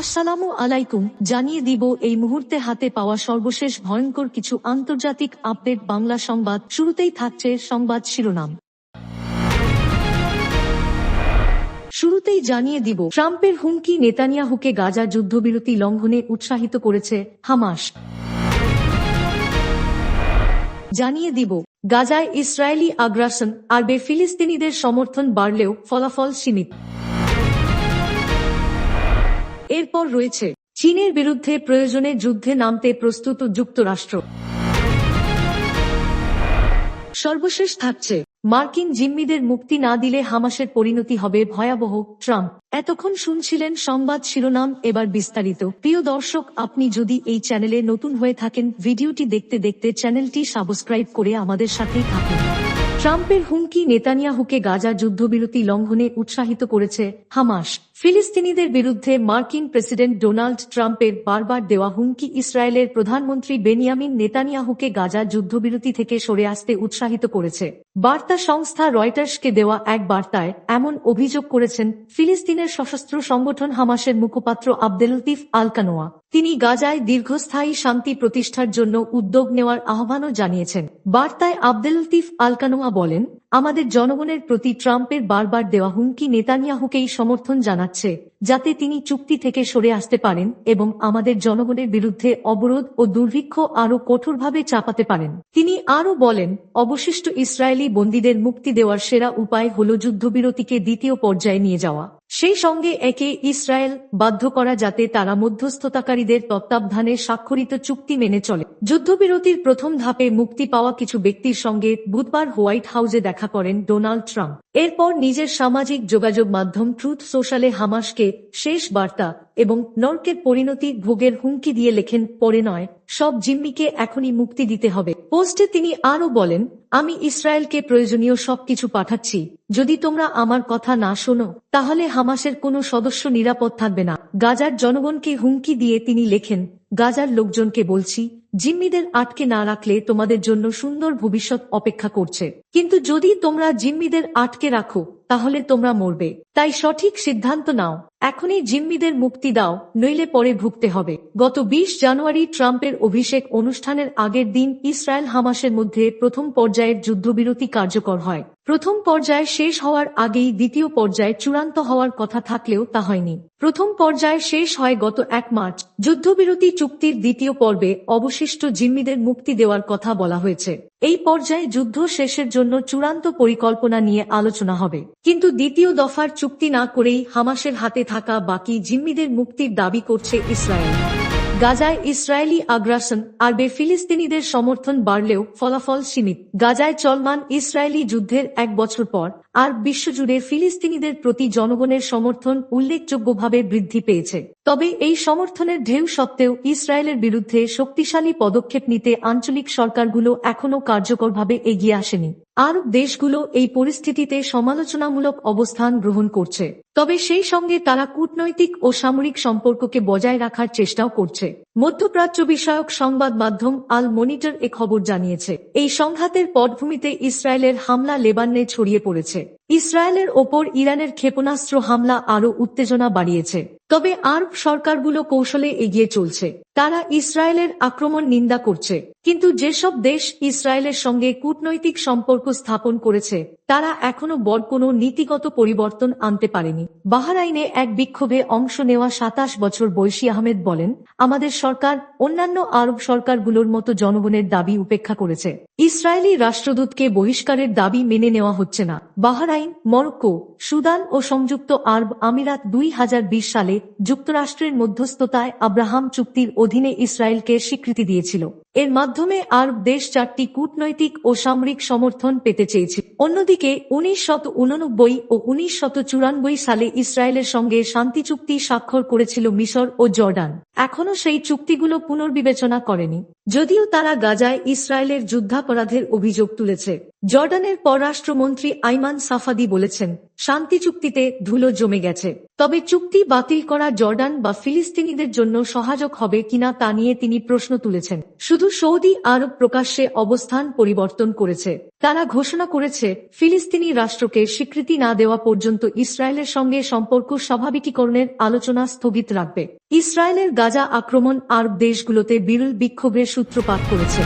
আসসালামু আলাইকুম, জানিয়ে দিব এই মুহূর্তে হাতে পাওয়া সর্বশেষ ভয়ঙ্কর কিছু আন্তর্জাতিক আপডেট বাংলা সংবাদ। শুরুতেই থাকছে সংবাদ শিরোনাম। শুরুতেই জানিয়ে দিব, ট্রাম্পের হুমকি নেতানিয়াহুকে গাজা যুদ্ধবিরতি লঙ্ঘনে উৎসাহিত করেছে হামাস। জানিয়ে দিব, গাজায় ইসরায়েলি আগ্রাসন আরবে ফিলিস্তিনিদের সমর্থন বাড়লেও ফলাফল সীমিত। এরপর রয়েছে চীনের বিরুদ্ধে প্রয়োজনে যুদ্ধে নামতে প্রস্তুত যুক্তরাষ্ট্র। সর্বশেষ থাকছে, মার্কিন জিম্মিদের মুক্তি না দিলে হামাসের পরিণতি হবে ভয়াবহ, ট্রাম্প। এতক্ষণ শুনছিলেন সংবাদ শিরোনাম, এবার বিস্তারিত। প্রিয় দর্শক, আপনি যদি এই চ্যানেলে নতুন হয়ে থাকেন, ভিডিওটি দেখতে দেখতে চ্যানেলটি সাবস্ক্রাইব করে আমাদের সাথেই থাকুন। ট্রাম্পের হুমকি নেতানিয়াহুকে গাজা যুদ্ধবিরতি লঙ্ঘনে উৎসাহিত করেছে হামাস। ফিলিস্তিনিদের বিরুদ্ধে মার্কিন প্রেসিডেন্ট ডোনাল্ড ট্রাম্পের বারবার দেওয়া হুমকি ইসরায়েলের প্রধানমন্ত্রী বেনিয়ামিন নেতানিয়াহুকে গাজা যুদ্ধবিরতি থেকে সরে আসতে উৎসাহিত করেছে। বার্তা সংস্থা রয়টার্সকে দেওয়া এক বার্তায় এমন অভিযোগ করেছেন ফিলিস্তিনের সশস্ত্র সংগঠন হামাসের মুখপাত্র আবদেল লতিফ আলকানোয়া। তিনি গাজায় দীর্ঘস্থায়ী শান্তি প্রতিষ্ঠার জন্য উদ্যোগ নেওয়ার আহ্বানও জানিয়েছেন। বার্তায় আবদেল লতিফ আলকানোয়া বলেন, আমাদের জনগণের প্রতি ট্রাম্পের বারবার দেওয়া হুমকি নেতানিয়াহুকেই সমর্থন জানাচ্ছে। যাতে তিনি চুক্তি থেকে সরে আসতে পারেন এবং আমাদের জনগণের বিরুদ্ধে অবরোধ ও দুর্ভিক্ষ আরও কঠোরভাবে চাপাতে পারেন। তিনি আরও বলেন, অবশিষ্ট ইসরায়েলি বন্দীদের মুক্তি দেওয়ার সেরা উপায় হল যুদ্ধবিরতিকে দ্বিতীয় পর্যায়ে নিয়ে যাওয়া। সেই সঙ্গে একে ইসরায়েল বাধ্য করা যাতে তারা মধ্যস্থতাকারীদের তত্ত্বাবধানে স্বাক্ষরিত চুক্তি মেনে চলে। যুদ্ধবিরতির প্রথম ধাপে মুক্তি পাওয়া কিছু ব্যক্তির সঙ্গে বুধবার হোয়াইট হাউসে দেখা করেন ডোনাল্ড ট্রাম্প। এরপর নিজের সামাজিক যোগাযোগ মাধ্যম ট্রুথ সোশ্যালে হামাসকে শেষ বার্তা এবং নর্কের পরিণতি ভোগের হুমকি দিয়ে লেখেন, পরে নয়, সব জিম্মিকে এখনই মুক্তি দিতে হবে। পোস্টে তিনি আরও বলেন, আমি ইসরায়েলকে প্রয়োজনীয় সবকিছু পাঠাচ্ছি। যদি তোমরা আমার কথা না শোনো, তাহলে হামাসের কোনো সদস্য নিরাপদ থাকবে না। গাজার জনগণকে হুমকি দিয়ে তিনি লেখেন, গাজার লোকজনকে বলছি, জিম্মিদের আটকে না রাখলে তোমাদের জন্য সুন্দর ভবিষ্যৎ অপেক্ষা করছে। কিন্তু যদি তোমরা জিম্মিদের আটকে রাখো তাহলে তোমরা মরবে। তাই সঠিক সিদ্ধান্ত নাও। এখনই জিম্মিদের মুক্তি দাও, নইলে পরে ভুগতে হবে। গত ২০ জানুয়ারি ট্রাম্পের অভিষেক অনুষ্ঠানের আগের দিন ইসরায়েল হামাসের মধ্যে প্রথম পর্যায়ের যুদ্ধবিরতি কার্যকর হয়। প্রথম পর্যায়ে শেষ হওয়ার আগেই দ্বিতীয় পর্যায়ে চূড়ান্ত হওয়ার কথা থাকলেও তা হয়নি। প্রথম পর্যায়ে শেষ হয় গত এক মার্চ। যুদ্ধবিরতি চুক্তির দ্বিতীয় পর্বে অবশিষ্ট জিম্মিদের মুক্তি দেওয়ার কথা বলা হয়েছে। এই পর্যায়ে যুদ্ধ শেষের জন্য চূড়ান্ত পরিকল্পনা নিয়ে আলোচনা হবে। কিন্তু দ্বিতীয় দফার চুক্তি না করেই হামাসের হাতে থাকা বাকি জিম্মিদের মুক্তির দাবি করছে ইসরায়েল। গাজায় ইসরায়েলি আগ্রাসন আরবে ফিলিস্তিনিদের সমর্থন বাড়লেও ফলাফল সীমিত। গাজায় চলমান ইসরায়েলি যুদ্ধের এক বছর পর আর বিশ্বজুড়ে ফিলিস্তিনিদের প্রতি জনগণের সমর্থন উল্লেখযোগ্যভাবে বৃদ্ধি পেয়েছে। তবে এই সমর্থনের ঢেউ সত্ত্বেও ইসরায়েলের বিরুদ্ধে শক্তিশালী পদক্ষেপ নিতে আঞ্চলিক সরকারগুলো এখনও কার্যকরভাবে এগিয়ে আসেনি। আরব দেশগুলো এই পরিস্থিতিতে সমালোচনামূলক অবস্থান গ্রহণ করছে। তবে সেই সঙ্গে তারা কূটনৈতিক ও সামরিক সম্পর্ককে বজায় রাখার চেষ্টাও করছে। মধ্যপ্রাচ্য বিষয়ক সংবাদ মাধ্যম আল মনিটর এ খবর জানিয়েছে, এই সংঘাতের পটভূমিতে ইসরায়েলের হামলা লেবাননে ছড়িয়ে পড়েছে। ইসরায়েলের ওপর ইরানের ক্ষেপণাস্ত্র হামলা আরও উত্তেজনা বাড়িয়েছে। তবে আরব সরকারগুলো কৌশলে এগিয়ে চলছে। তারা ইসরায়েলের আক্রমণ নিন্দা করছে। কিন্তু যেসব দেশ ইসরায়েলের সঙ্গে কূটনৈতিক সম্পর্ক স্থাপন করেছে, তারা এখনও বড় কোনো নীতিগত পরিবর্তন আনতে পারেনি। বাহারাইনে এক বিক্ষোভে অংশ নেওয়া সাতাশ বছর বয়সী আহমেদ বলেন, আমাদের সরকার অন্যান্য আরব সরকারগুলোর মতো জনগণের দাবি উপেক্ষা করেছে। ইসরায়েলি রাষ্ট্রদূতকে বহিষ্কারের দাবি মেনে নেওয়া হচ্ছে না। বাহারাইন মরক্কো, সুদান ও সংযুক্ত আরব আমিরাত দুই হাজার বিশ সালে যুক্তরাষ্ট্রের মধ্যস্থতায় আব্রাহাম চুক্তির অধীনে ইসরায়েলকে স্বীকৃতি দিয়েছিল। এর মাধ্যমে আরব দেশ চারটি কূটনৈতিক ও সামরিক সমর্থন পেতে চেয়েছিল অন্যদিকে উনিশ শত উননব্বই ও উনিশ শত চুরানব্বই সালে ইসরায়েলের সঙ্গে শান্তি চুক্তি স্বাক্ষর করেছিল মিশর ও জর্ডান। এখনও সেই চুক্তিগুলো পুনর্বিবেচনা করেনি। যদিও তারা গাজায় ইসরায়েলের যুদ্ধাপরাধের অভিযোগ তুলেছে। জর্ডানের পররাষ্ট্রমন্ত্রী আইমান সাফাদি বলেছেন, শান্তি চুক্তিতে ধুলো জমে গেছে। তবে চুক্তি বাতিল করা জর্ডান বা ফিলিস্তিনিদের জন্য সহায়ক হবে কিনা তা নিয়ে তিনি প্রশ্ন তুলেছেন। শুধু সৌদি আরব প্রকাশ্যে অবস্থান পরিবর্তন করেছে। তারা ঘোষণা করেছে, ফিলিস্তিনি রাষ্ট্রকে স্বীকৃতি না দেওয়া পর্যন্ত ইসরায়েলের সঙ্গে সম্পর্ক স্বাভাবিকীকরণের আলোচনা স্থগিত রাখবে। ইসরায়েলের গাজা আক্রমণ আরব দেশগুলোতে বিরল বিক্ষোভের সূত্রপাত করেছে।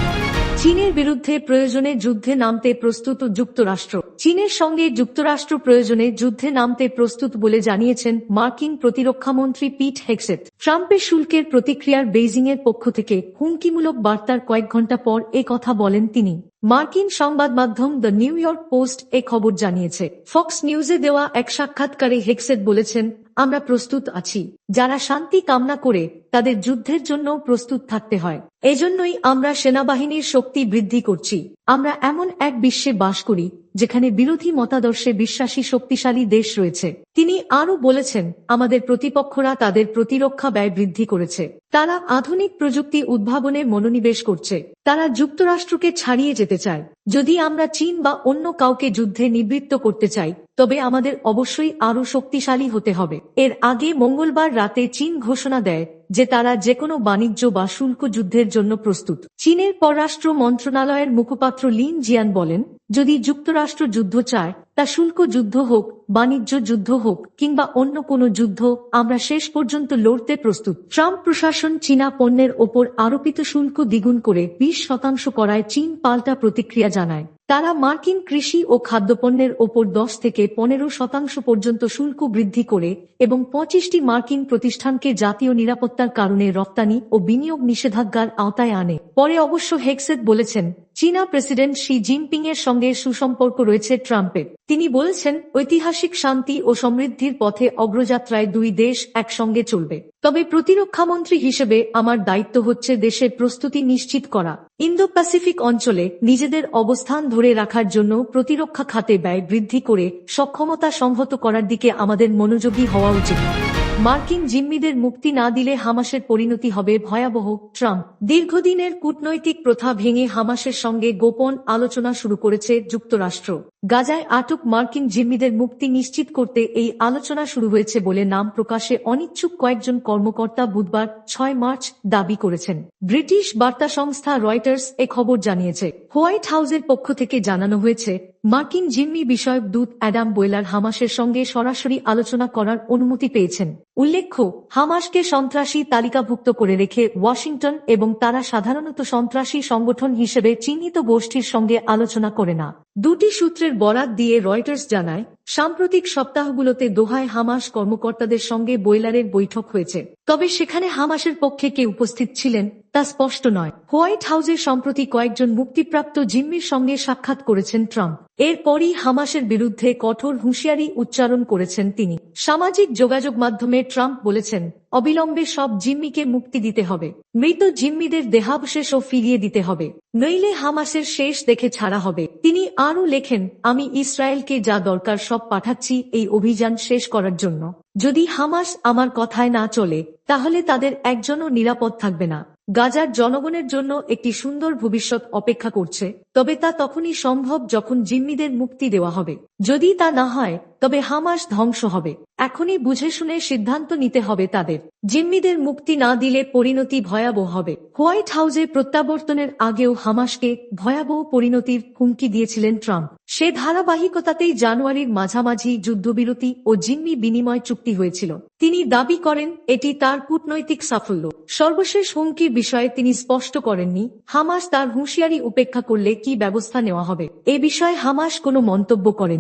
চীনের বিরুদ্ধে প্রয়োজনে যুদ্ধে নামতে প্রস্তুত যুক্তরাষ্ট্র। চীনের সঙ্গে যুক্তরাষ্ট্র প্রয়োজনে যুদ্ধে নামতে প্রস্তুত বলে জানিয়েছেন মার্কিন প্রতিরক্ষামন্ত্রী পিট হেক্সেট ট্রাম্পের শুল্কের প্রতিক্রিয়ার বেইজিং এর পক্ষ থেকে হুমকিমূলক বার্তার কয়েক ঘণ্টা পর এ কথা বলেন তিনি। মার্কিন সংবাদ মাধ্যম দ্য নিউ ইয়র্ক পোস্ট এ খবর জানিয়েছে। ফক্স নিউজে দেওয়া এক সাক্ষাৎকারে হেক্সেট বলেছেন আমরা প্রস্তুত আছি। যারা শান্তি কামনা করে, তাদের যুদ্ধের জন্য প্রস্তুত থাকতে হয়। এজন্যই আমরা সেনাবাহিনীর শক্তি বৃদ্ধি করছি। আমরা এমন এক বিশ্বে বাস করি, যেখানে বিরোধী মতাদর্শে বিশ্বাসী শক্তিশালী দেশ রয়েছে। তিনি আরও বলেছেন, আমাদের প্রতিপক্ষরা তাদের প্রতিরক্ষা ব্যয় বৃদ্ধি করেছে। তারা আধুনিক প্রযুক্তি উদ্ভাবনে মনোনিবেশ করছে। তারা যুক্তরাষ্ট্রকে ছাড়িয়ে যেতে চায়। যদি আমরা চীন বা অন্য কাউকে যুদ্ধে নিবৃত্ত করতে চাই তবে আমাদের অবশ্যই আরও শক্তিশালী হতে হবে। এর আগে মঙ্গলবার রাতে চীন ঘোষণা দেয় যে তারা যে কোনো বাণিজ্য বা শুল্ক যুদ্ধের জন্য প্রস্তুত। চীনের পররাষ্ট্র মন্ত্রণালয়ের মুখপাত্র লিন জিয়ান বলেন, যদি যুক্তরাষ্ট্র যুদ্ধ চায়, তা শুল্ক যুদ্ধ হোক, বাণিজ্য যুদ্ধ হোক, কিংবা অন্য কোনো যুদ্ধ, আমরা শেষ পর্যন্ত লড়তে প্রস্তুত। ট্রাম্প প্রশাসন চীনা পণ্যের ওপর আরোপিত শুল্ক দ্বিগুণ করে বিশ শতাংশ করায় চীন পাল্টা প্রতিক্রিয়া জানায়। তারা মার্কিন কৃষি ও খাদ্যপণ্যের ওপর দশ থেকে পনেরো শতাংশ পর্যন্ত শুল্ক বৃদ্ধি করে এবং পঁচিশটি মার্কিন প্রতিষ্ঠানকে জাতীয় নিরাপত্তার কারণে রপ্তানি ও বিনিয়োগ নিষেধাজ্ঞার আওতায় আনে। পরে অবশ্য হেক্সেট বলেছেন চীনা প্রেসিডেন্ট শি জিনপিং এর সঙ্গে সুসম্পর্ক রয়েছে ট্রাম্পের। তিনি বলেছেন, ঐতিহাসিক শান্তি ও সমৃদ্ধির পথে অগ্রযাত্রায় দুই দেশ একসঙ্গে চলবে। তবে প্রতিরক্ষামন্ত্রী হিসেবে আমার দায়িত্ব হচ্ছে দেশের প্রস্তুতি নিশ্চিত করা। ইন্দো প্যাসিফিক অঞ্চলে নিজেদের অবস্থান ধরে রাখার জন্য প্রতিরক্ষা খাতে ব্যয় বৃদ্ধি করে সক্ষমতা সংহত করার দিকে আমাদের মনোযোগী হওয়া উচিত। মার্কিন জিম্মিদের মুক্তি না দিলে হামাসের পরিণতি হবে ভয়াবহ ট্রাম্প। দীর্ঘদিনের কূটনৈতিক প্রথা ভেঙে হামাসের সঙ্গে গোপন আলোচনা শুরু করেছে যুক্তরাষ্ট্র। গাজায় আটক মার্কিন জিম্মিদের মুক্তি নিশ্চিত করতে এই আলোচনা শুরু হয়েছে বলে নাম প্রকাশে অনিচ্ছুক কয়েকজন কর্মকর্তা বুধবার ছয় মার্চ দাবি করেছেন। ব্রিটিশ বার্তা সংস্থা রয়টার্স এ খবর জানিয়েছে। হোয়াইট হাউসের পক্ষ থেকে জানানো হয়েছে, মার্কিন জিম্মি বিষয়ক দূত অ্যাডাম বয়লার হামাসের সঙ্গে সরাসরি আলোচনা করার অনুমতি পেয়েছেন। উল্লেখ্য, হামাসকে সন্ত্রাসী তালিকাভুক্ত করে রেখে ওয়াশিংটন এবং তারা সাধারণত সন্ত্রাসী সংগঠন হিসেবে চিহ্নিত গোষ্ঠীর সঙ্গে আলোচনা করে না। দুটি সূত্রের বরাত দিয়ে রয়টার্স জানায়, সাম্প্রতিক সপ্তাহগুলোতে দোহায় হামাস কর্মকর্তাদের সঙ্গে বয়লারের বৈঠক হয়েছে। তবে সেখানে হামাসের পক্ষে কে উপস্থিত ছিলেন, তা স্পষ্ট নয়। হোয়াইট হাউসে সম্প্রতি কয়েকজন মুক্তিপ্রাপ্ত জিম্মির সঙ্গে সাক্ষাৎ করেছেন ট্রাম্প। এরপরই হামাসের বিরুদ্ধে কঠোর হুঁশিয়ারি উচ্চারণ করেছেন তিনি। সামাজিক যোগাযোগ মাধ্যমে ট্রাম্প বলেছেন, অবিলম্বে সব জিম্মিকে মুক্তি দিতে হবে। মৃত জিম্মিদের দেহাবশেষও ফিরিয়ে দিতে হবে। নইলে হামাসের শেষ দেখে ছাড়া হবে। তিনি আরও লেখেন, আমি ইসরায়েলকে যা দরকার সব পাঠাচ্ছি এই অভিযান শেষ করার জন্য। যদি হামাস আমার কথায় না চলে, তাহলে তাদের একজনও নিরাপদ থাকবে না। গাজার জনগণের জন্য একটি সুন্দর ভবিষ্যৎ অপেক্ষা করছে, তবে তা তখনই সম্ভব যখন জিম্মিদের মুক্তি দেওয়া হবে। যদি তা না হয়, তবে হামাস ধ্বংস হবে। এখনই বুঝে শুনে সিদ্ধান্ত নিতে হবে তাদের। জিম্মিদের মুক্তি না দিলে পরিণতি ভয়াবহ হবে। হোয়াইট হাউসে প্রত্যাবর্তনের আগেও হামাসকে ভয়াবহ পরিণতির হুমকি দিয়েছিলেন ট্রাম্প। সে ধারাবাহিকতাতেই জানুয়ারির মাঝামাঝি যুদ্ধবিরতি ও জিম্মি বিনিময় চুক্তি হয়েছিল। তিনি দাবি করেন, এটি তার কূটনৈতিক সাফল্য। সর্বশেষ হুমকির বিষয়ে তিনি স্পষ্ট করেননি, হামাস তার হুঁশিয়ারি উপেক্ষা করলে কি ব্যবস্থা নেওয়া হবে। এ বিষয়ে হামাস কোনো মন্তব্য করেনি।